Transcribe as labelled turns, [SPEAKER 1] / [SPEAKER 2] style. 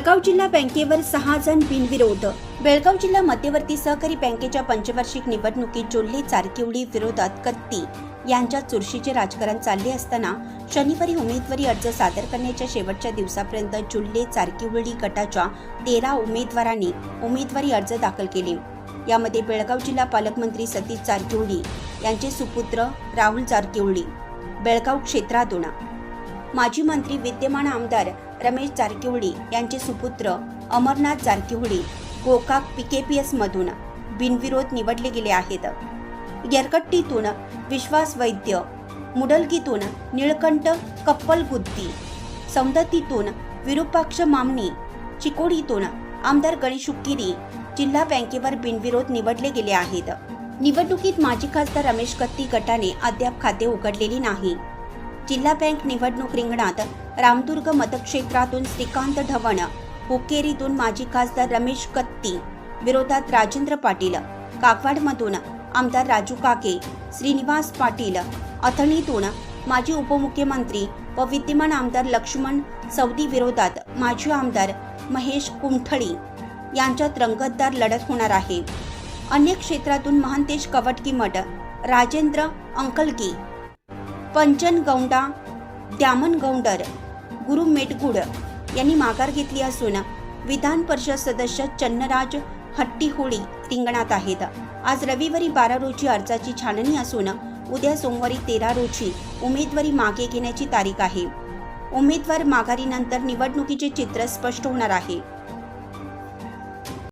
[SPEAKER 1] बेळगाव जिल्हा बँकेवर सहा जण बिनविरोध. बेळगाव जिल्हा मध्यवर्ती सहकारी बँकेच्या पंचवार्षिक निवडणुकीत जोल्ले चारकिवडी विरोधात कत्ती. यांच्या चुरशीचे राजकारण चालले असताना शनिवारी उमेदवारी अर्ज सादर करण्याच्या शेवटच्या दिवसापर्यंत जुल्ले चारकिवडी गटाच्या तेरा उमेदवारांनी उमेदवारी अर्ज दाखल केले. यामध्ये बेळगाव जिल्हा पालकमंत्री सतीश चारकिवडी यांचे सुपुत्र राहुल चारकिवडी बेळगाव क्षेत्रातून माजी मंत्री विद्यमान आमदार रमेश जारकिहोळी यांचे सुपुत्र अमरनाथ जारकिहोळी गोकाक पीकेपीएस मधून बिनविरोध निवडले गेले आहेत. यरकट्टीतून विश्वास वैद्य मुडलगीतून निळकंठ कप्पल गुद्दी सौंदतीतून विरूपाक्ष मामणी चिकोडीतून आमदार गणेश उक्किरी जिल्हा बँकेवर बिनविरोध निवडले गेले आहेत. निवडणुकीत माजी खासदार रमेश कत्ती गटाने अद्याप खाते उघडलेली नाही. जिल्हा बँक निवडणूक रिंगणात रामदुर्ग मतक्षेत्रातून श्रीकांत ढवण हुकेरीतून माजी खासदार रमेश कत्ती विरोधात राजेंद्र पाटील काकवाडमधून आमदार राजू काके श्रीनिवास पाटील अथणीतून माजी उपमुख्यमंत्री व विद्यमान आमदार लक्ष्मण सौदी विरोधात माजी आमदार महेश कुमठळी यांच्यात रंगतदार लढत होणार आहे. अन्य क्षेत्रातून महांतेश कवटकीमठ राजेंद्र अंकलकी पंचन गौंडा द्यामन गौंडर गुरु मेटगुड यांनी माघार घेतली असून विधान परिषद सदस्य चन्नराज हट्टीहोळी रिंगणात आहेत. आज रविवारी बारा रोजी अर्जाची छाननी असून उद्या सोमवारी तेरा रोजी उमेदवारी मागे घेण्याची तारीख आहे. उमेदवार माघारीनंतर निवडणुकीचे चित्र स्पष्ट होणार आहे.